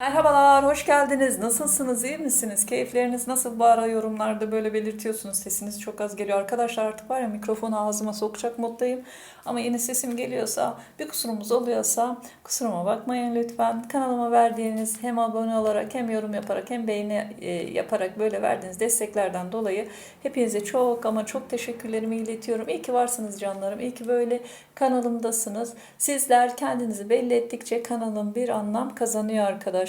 Merhabalar, hoş geldiniz. Nasılsınız, iyi misiniz? Keyifleriniz nasıl? Bu ara yorumlarda böyle belirtiyorsunuz. Sesiniz çok az geliyor. Arkadaşlar artık var ya mikrofonu ağzıma sokacak moddayım. Ama yine sesim geliyorsa, bir kusurumuz oluyorsa kusuruma bakmayın lütfen. Kanalıma verdiğiniz hem abone olarak hem yorum yaparak hem beğeni e, yaparak böyle verdiğiniz desteklerden dolayı hepinize çok ama çok teşekkürlerimi iletiyorum. İyi ki varsınız canlarım. İyi ki böyle kanalımdasınız. Sizler kendinizi belli ettikçe kanalım bir anlam kazanıyor arkadaşlar.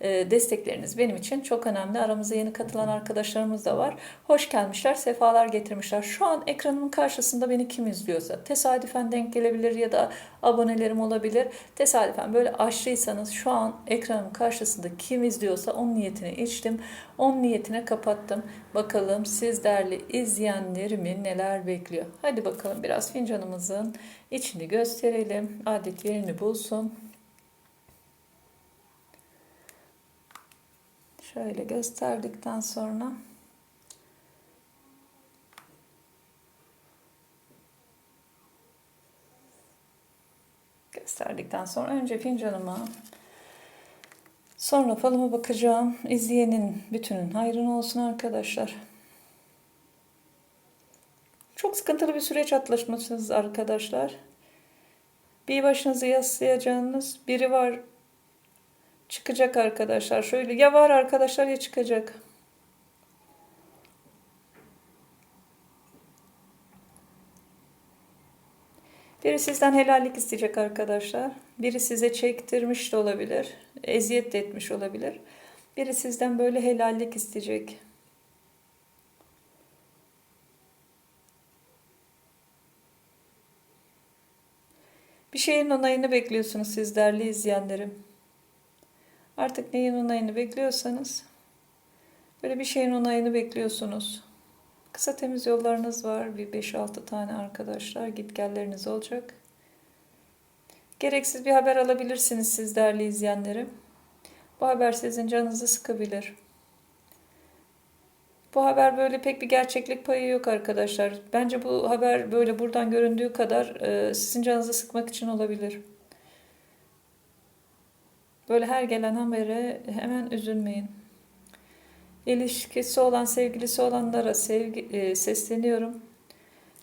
Ee, destekleriniz benim için çok önemli. Aramıza yeni katılan arkadaşlarımız da var. Hoş gelmişler, sefalar getirmişler. Şu an ekranımın karşısında beni kim izliyorsa tesadüfen denk gelebilir ya da abonelerim olabilir. Tesadüfen böyle açtıysanız şu an ekranımın karşısında kim izliyorsa onun niyetini içtim. Onun niyetine kapattım. Bakalım siz değerli izleyenlerimi neler bekliyor. Hadi bakalım biraz fincanımızın içini gösterelim. Adet yerini bulsun. Şöyle gösterdikten sonra gösterdikten sonra önce fincanıma sonra falıma bakacağım. İzleyenin bütünün hayrına olsun arkadaşlar. Çok sıkıntılı bir süreç atlatmışsınız arkadaşlar. Bir başınızı yaslayacağınız biri var Çıkacak arkadaşlar. Şöyle ya var arkadaşlar ya çıkacak. Biri sizden helallik isteyecek arkadaşlar. Biri size çektirmiş de olabilir. Eziyet de etmiş olabilir. Biri sizden böyle helallik isteyecek. Bir şeyin onayını bekliyorsunuz siz değerli izleyenlerim. Artık neyin onayını bekliyorsanız böyle bir şeyin onayını bekliyorsunuz. Kısa temiz yollarınız var. Bir 5-6 tane arkadaşlar gitgelleriniz olacak. Gereksiz bir haber alabilirsiniz siz değerli izleyenlerim. Bu haber sizin canınızı sıkabilir. Bu haber böyle pek bir gerçeklik payı yok arkadaşlar. Bence bu haber böyle buradan göründüğü kadar e, sizin canınızı sıkmak için olabilir. Böyle her gelen habere hemen üzülmeyin. İlişkisi olan, sevgilisi olanlara sevgi, e, sesleniyorum.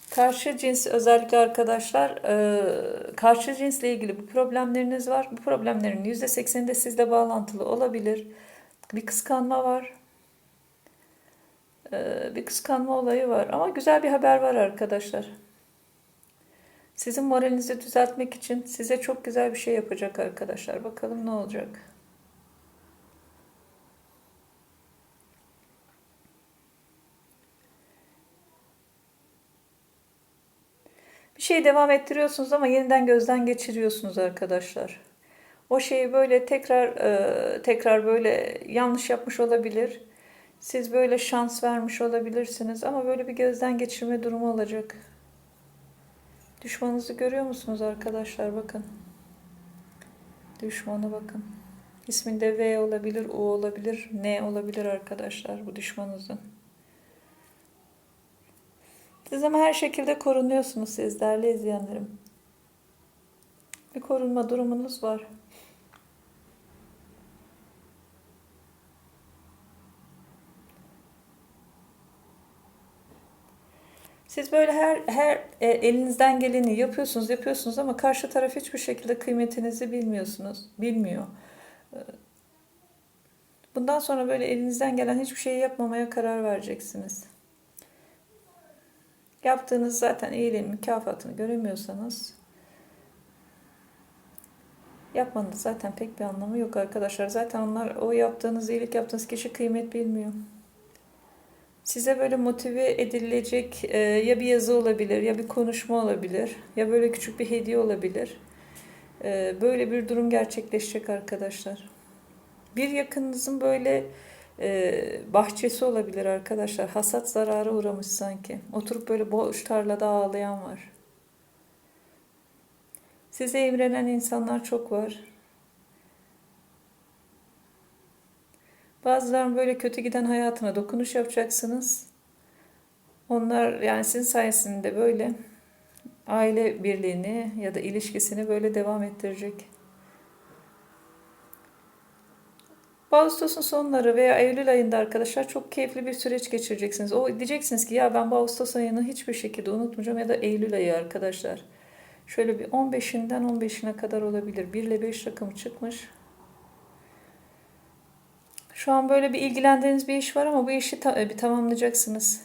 Karşı cins özellikle arkadaşlar, e, karşı cinsle ilgili bu problemleriniz var. Bu problemlerin %80'i de sizle bağlantılı olabilir. Bir kıskanma var. E, bir kıskanma olayı var. Ama güzel bir haber var arkadaşlar. Sizin moralinizi düzeltmek için size çok güzel bir şey yapacak arkadaşlar. Bakalım ne olacak. Bir şeyi devam ettiriyorsunuz ama yeniden gözden geçiriyorsunuz arkadaşlar. O şeyi böyle tekrar e, tekrar böyle yanlış yapmış olabilir. Siz böyle şans vermiş olabilirsiniz ama böyle bir gözden geçirme durumu olacak. Düşmanınızı görüyor musunuz arkadaşlar? Bakın. Düşmanı bakın. İsminde V olabilir, U olabilir, N olabilir arkadaşlar bu düşmanınızın. Siz ama her şekilde korunuyorsunuz siz değerli izleyenlerim. Bir korunma durumunuz var. Siz böyle her her e, elinizden geleni yapıyorsunuz, yapıyorsunuz ama karşı taraf hiçbir şekilde kıymetinizi bilmiyorsunuz, bilmiyor. E, bundan sonra böyle elinizden gelen hiçbir şeyi yapmamaya karar vereceksiniz. Yaptığınız zaten iyiliğin mükafatını göremiyorsanız yapmanın zaten pek bir anlamı yok arkadaşlar. Zaten onlar o yaptığınız iyilik yaptığınız kişi kıymet bilmiyor. Size böyle motive edilecek e, ya bir yazı olabilir ya bir konuşma olabilir ya böyle küçük bir hediye olabilir. E, böyle bir durum gerçekleşecek arkadaşlar. Bir yakınınızın böyle e, bahçesi olabilir arkadaşlar. Hasat zararı uğramış sanki. Oturup böyle boş tarlada ağlayan var. Size imrenen insanlar çok var. Bazılarının böyle kötü giden hayatına dokunuş yapacaksınız. Onlar yani sizin sayesinde böyle aile birliğini ya da ilişkisini böyle devam ettirecek. Ağustos'un sonları veya Eylül ayında arkadaşlar çok keyifli bir süreç geçireceksiniz. O diyeceksiniz ki ya ben bu Ağustos ayını hiçbir şekilde unutmayacağım ya da Eylül ayı arkadaşlar. Şöyle bir 15'inden 15'ine kadar olabilir. 1 ile 5 rakamı çıkmış. Şu an böyle bir ilgilendiğiniz bir iş var ama bu işi ta- bir tamamlayacaksınız.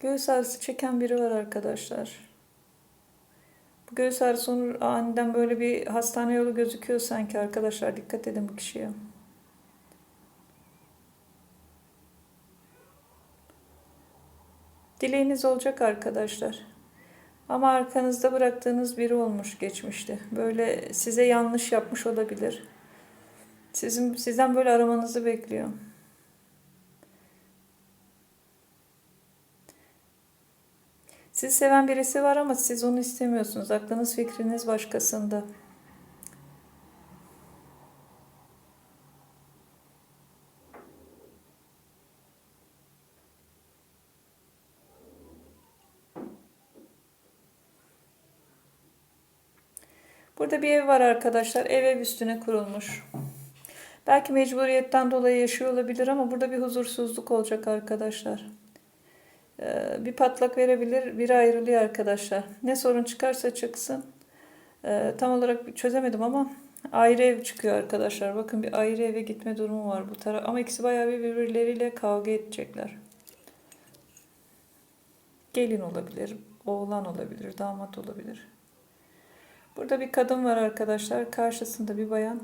Göğüs ağrısı çeken biri var arkadaşlar. Bu göğüs ağrısı onun aniden böyle bir hastane yolu gözüküyor sanki arkadaşlar. Dikkat edin bu kişiye. Dileğiniz olacak arkadaşlar. Ama arkanızda bıraktığınız biri olmuş geçmişte. Böyle size yanlış yapmış olabilir. Sizin sizden böyle aramanızı bekliyor. Sizi seven birisi var ama siz onu istemiyorsunuz. Aklınız fikriniz başkasında. Burada bir ev var arkadaşlar. Ev ev üstüne kurulmuş. Belki mecburiyetten dolayı yaşıyor olabilir ama burada bir huzursuzluk olacak arkadaşlar. Ee, bir patlak verebilir, biri ayrılıyor arkadaşlar. Ne sorun çıkarsa çıksın. Ee, tam olarak çözemedim ama ayrı ev çıkıyor arkadaşlar. Bakın bir ayrı eve gitme durumu var bu taraf. Ama ikisi bayağı bir birbirleriyle kavga edecekler. Gelin olabilir, oğlan olabilir, damat olabilir. Burada bir kadın var arkadaşlar. Karşısında bir bayan.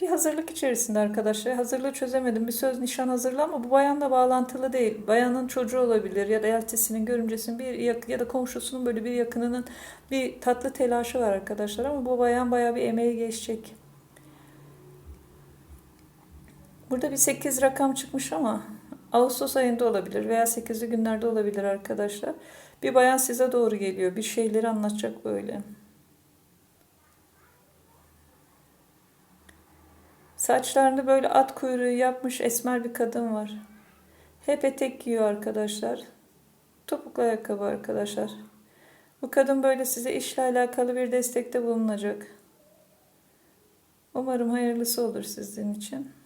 Bir hazırlık içerisinde arkadaşlar. Hazırlığı çözemedim. Bir söz nişan hazırlığı ama bu bayanla bağlantılı değil. Bayanın çocuğu olabilir ya da eltisinin, görümcesinin bir yak ya da komşusunun böyle bir yakınının bir tatlı telaşı var arkadaşlar ama bu bayan bayağı bir emeği geçecek. Burada bir 8 rakam çıkmış ama Ağustos ayında olabilir veya 8'li günlerde olabilir arkadaşlar. Bir bayan size doğru geliyor. Bir şeyleri anlatacak böyle. Saçlarını böyle at kuyruğu yapmış esmer bir kadın var. Hep etek giyiyor arkadaşlar. Topuklu ayakkabı arkadaşlar. Bu kadın böyle size işle alakalı bir destekte bulunacak. Umarım hayırlısı olur sizin için.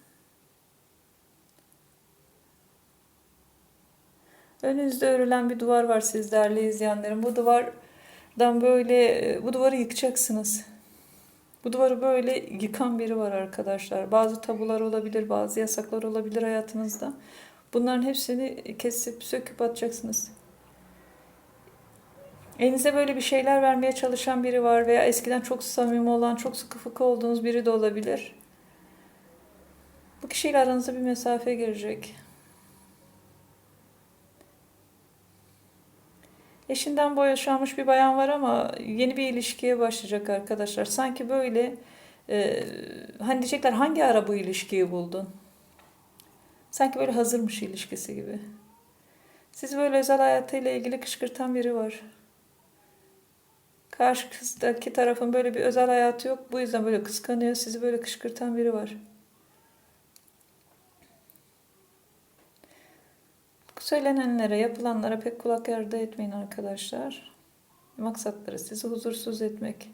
Önünüzde örülen bir duvar var siz değerli izleyenlerim. Bu duvardan böyle bu duvarı yıkacaksınız. Bu duvarı böyle yıkan biri var arkadaşlar. Bazı tabular olabilir, bazı yasaklar olabilir hayatınızda. Bunların hepsini kesip söküp atacaksınız. Elinize böyle bir şeyler vermeye çalışan biri var veya eskiden çok samimi olan, çok sıkı fıkı olduğunuz biri de olabilir. Bu kişiyle aranızda bir mesafe girecek. Eşinden boşanmış bir bayan var ama yeni bir ilişkiye başlayacak arkadaşlar. Sanki böyle e, hani diyecekler hangi ara bu ilişkiyi buldun? Sanki böyle hazırmış ilişkisi gibi. Siz böyle özel hayatıyla ilgili kışkırtan biri var. Karşıdaki tarafın böyle bir özel hayatı yok. Bu yüzden böyle kıskanıyor. Sizi böyle kışkırtan biri var. Söylenenlere, yapılanlara pek kulak yardı etmeyin arkadaşlar. Maksatları sizi huzursuz etmek.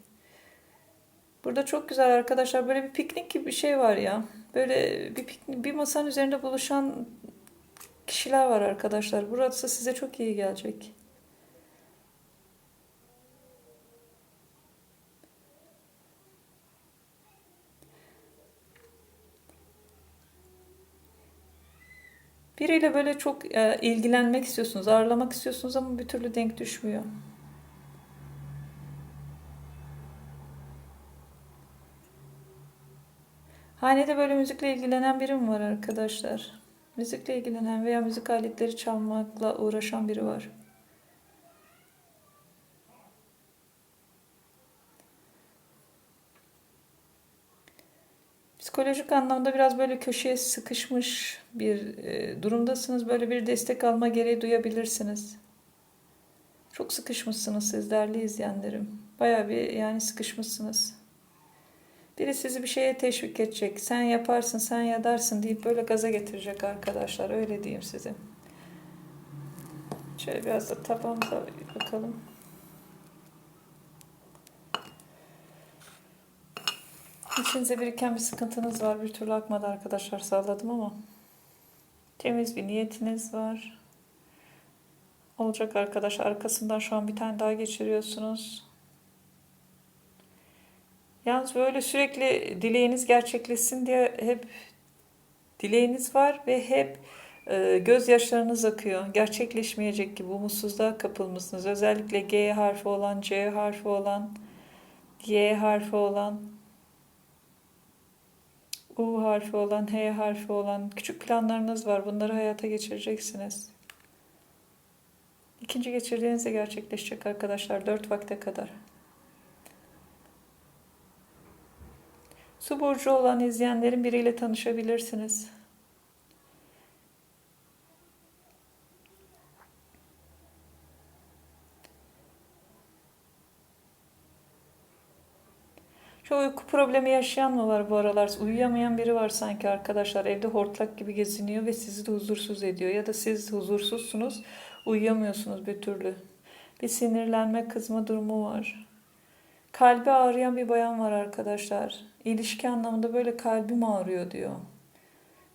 Burada çok güzel arkadaşlar böyle bir piknik gibi bir şey var ya. Böyle bir piknik, bir masanın üzerinde buluşan kişiler var arkadaşlar. Burası size çok iyi gelecek. Biriyle böyle çok e, ilgilenmek istiyorsunuz, ağırlamak istiyorsunuz ama bir türlü denk düşmüyor. Hanede böyle müzikle ilgilenen biri mi var arkadaşlar? Müzikle ilgilenen veya müzik aletleri çalmakla uğraşan biri var. Psikolojik anlamda biraz böyle köşeye sıkışmış bir e, durumdasınız. Böyle bir destek alma gereği duyabilirsiniz. Çok sıkışmışsınız siz değerli izleyenlerim. Baya bir yani sıkışmışsınız. Biri sizi bir şeye teşvik edecek. Sen yaparsın, sen yadarsın deyip böyle gaza getirecek arkadaşlar. Öyle diyeyim size. Şöyle biraz da tabağımıza bakalım. İçinize biriken bir sıkıntınız var. Bir türlü akmadı arkadaşlar salladım ama. Temiz bir niyetiniz var. Olacak arkadaşlar. Arkasından şu an bir tane daha geçiriyorsunuz. Yalnız böyle sürekli dileğiniz gerçekleşsin diye hep dileğiniz var ve hep e, gözyaşlarınız akıyor. Gerçekleşmeyecek gibi umutsuzluğa kapılmışsınız. Özellikle G harfi olan, C harfi olan, Y harfi olan, U harfi olan, H harfi olan küçük planlarınız var. Bunları hayata geçireceksiniz. İkinci geçirdiğinizde gerçekleşecek arkadaşlar. Dört vakte kadar. Su burcu olan izleyenlerin biriyle tanışabilirsiniz. Şu uyku problemi yaşayan mı var bu aralar? Uyuyamayan biri var sanki arkadaşlar. Evde hortlak gibi geziniyor ve sizi de huzursuz ediyor. Ya da siz huzursuzsunuz, uyuyamıyorsunuz bir türlü. Bir sinirlenme, kızma durumu var. Kalbi ağrıyan bir bayan var arkadaşlar. İlişki anlamında böyle kalbim ağrıyor diyor.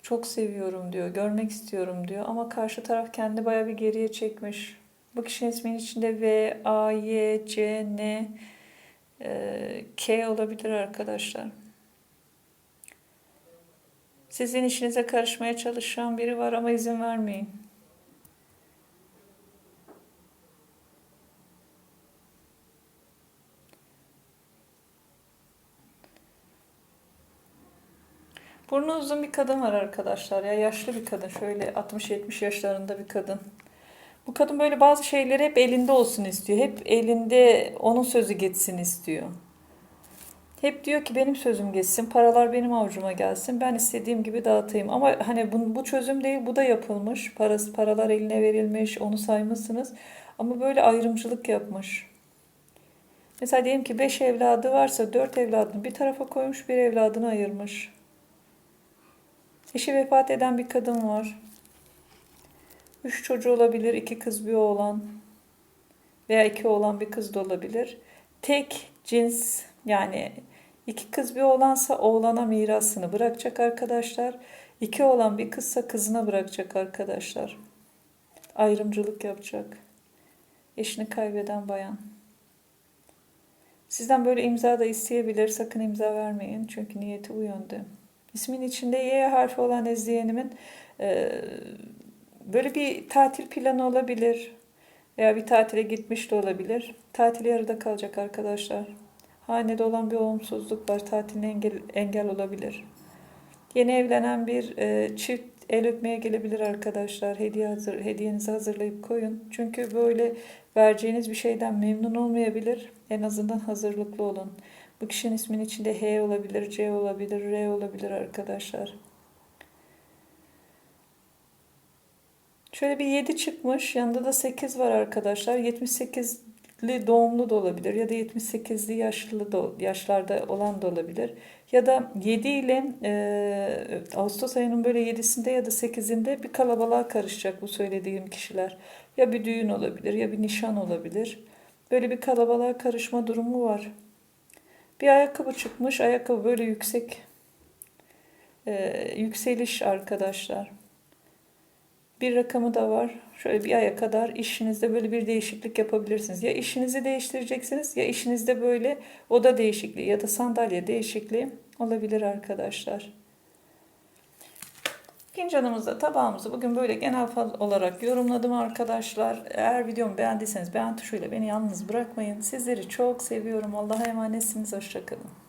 Çok seviyorum diyor, görmek istiyorum diyor. Ama karşı taraf kendi baya bir geriye çekmiş. Bu kişinin isminin içinde V, A, Y, C, N, e, K olabilir arkadaşlar. Sizin işinize karışmaya çalışan biri var ama izin vermeyin. Burnu uzun bir kadın var arkadaşlar ya yaşlı bir kadın şöyle 60-70 yaşlarında bir kadın. Bu kadın böyle bazı şeyleri hep elinde olsun istiyor. Hep elinde onun sözü geçsin istiyor. Hep diyor ki benim sözüm geçsin, paralar benim avucuma gelsin, ben istediğim gibi dağıtayım. Ama hani bu, bu çözüm değil, bu da yapılmış. Parası, paralar eline verilmiş, onu saymışsınız. Ama böyle ayrımcılık yapmış. Mesela diyelim ki 5 evladı varsa 4 evladını bir tarafa koymuş, bir evladını ayırmış. Eşi vefat eden bir kadın var. Üç çocuğu olabilir, iki kız bir oğlan veya iki oğlan bir kız da olabilir. Tek cins yani iki kız bir oğlansa oğlana mirasını bırakacak arkadaşlar. İki oğlan bir kızsa kızına bırakacak arkadaşlar. Ayrımcılık yapacak. Eşini kaybeden bayan. Sizden böyle imza da isteyebilir. Sakın imza vermeyin. Çünkü niyeti bu yönde. İsmin içinde Y harfi olan izleyenimin e, böyle bir tatil planı olabilir. Veya bir tatile gitmiş de olabilir. Tatil yarıda kalacak arkadaşlar. Hanede olan bir olumsuzluk var. Tatiline engel, engel olabilir. Yeni evlenen bir e, çift el öpmeye gelebilir arkadaşlar. Hediye hazır, hediyenizi hazırlayıp koyun. Çünkü böyle vereceğiniz bir şeyden memnun olmayabilir. En azından hazırlıklı olun. Bu kişinin isminin içinde H olabilir, C olabilir, R olabilir arkadaşlar. Şöyle bir 7 çıkmış. Yanında da 8 var arkadaşlar. 78'li doğumlu da olabilir. Ya da 78'li yaşlı da, yaşlarda olan da olabilir. Ya da 7 ile e, Ağustos ayının böyle 7'sinde ya da 8'inde bir kalabalığa karışacak bu söylediğim kişiler. Ya bir düğün olabilir ya bir nişan olabilir. Böyle bir kalabalığa karışma durumu var. Bir ayakkabı çıkmış. Ayakkabı böyle yüksek e, yükseliş arkadaşlar. Bir rakamı da var. Şöyle bir aya kadar işinizde böyle bir değişiklik yapabilirsiniz. Ya işinizi değiştireceksiniz ya işinizde böyle oda değişikliği ya da sandalye değişikliği olabilir arkadaşlar. Fincanımızda tabağımızı bugün böyle genel olarak yorumladım arkadaşlar. Eğer videomu beğendiyseniz beğen tuşuyla beni yalnız bırakmayın. Sizleri çok seviyorum. Allah'a emanetsiniz. Hoşçakalın.